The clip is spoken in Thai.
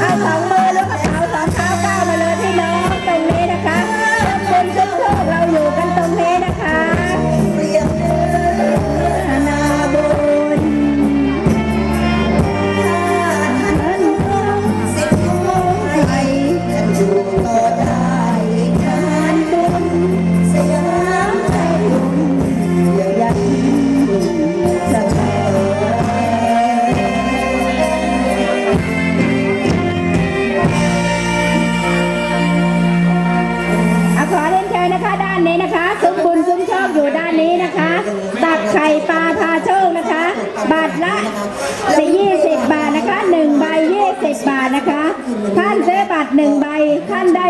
爱糖吗 ซึ้มบุญซึ้มชอบอยู่ด้านนี้นะคะ ตักไข่ปลาพาโชคนะคะ บาทละสี่ยี่สิบบาทนะคะหนึ่งใบยี่สิบบาทนะคะ ท่านซื้บัตรหนึ่งใบท่านได้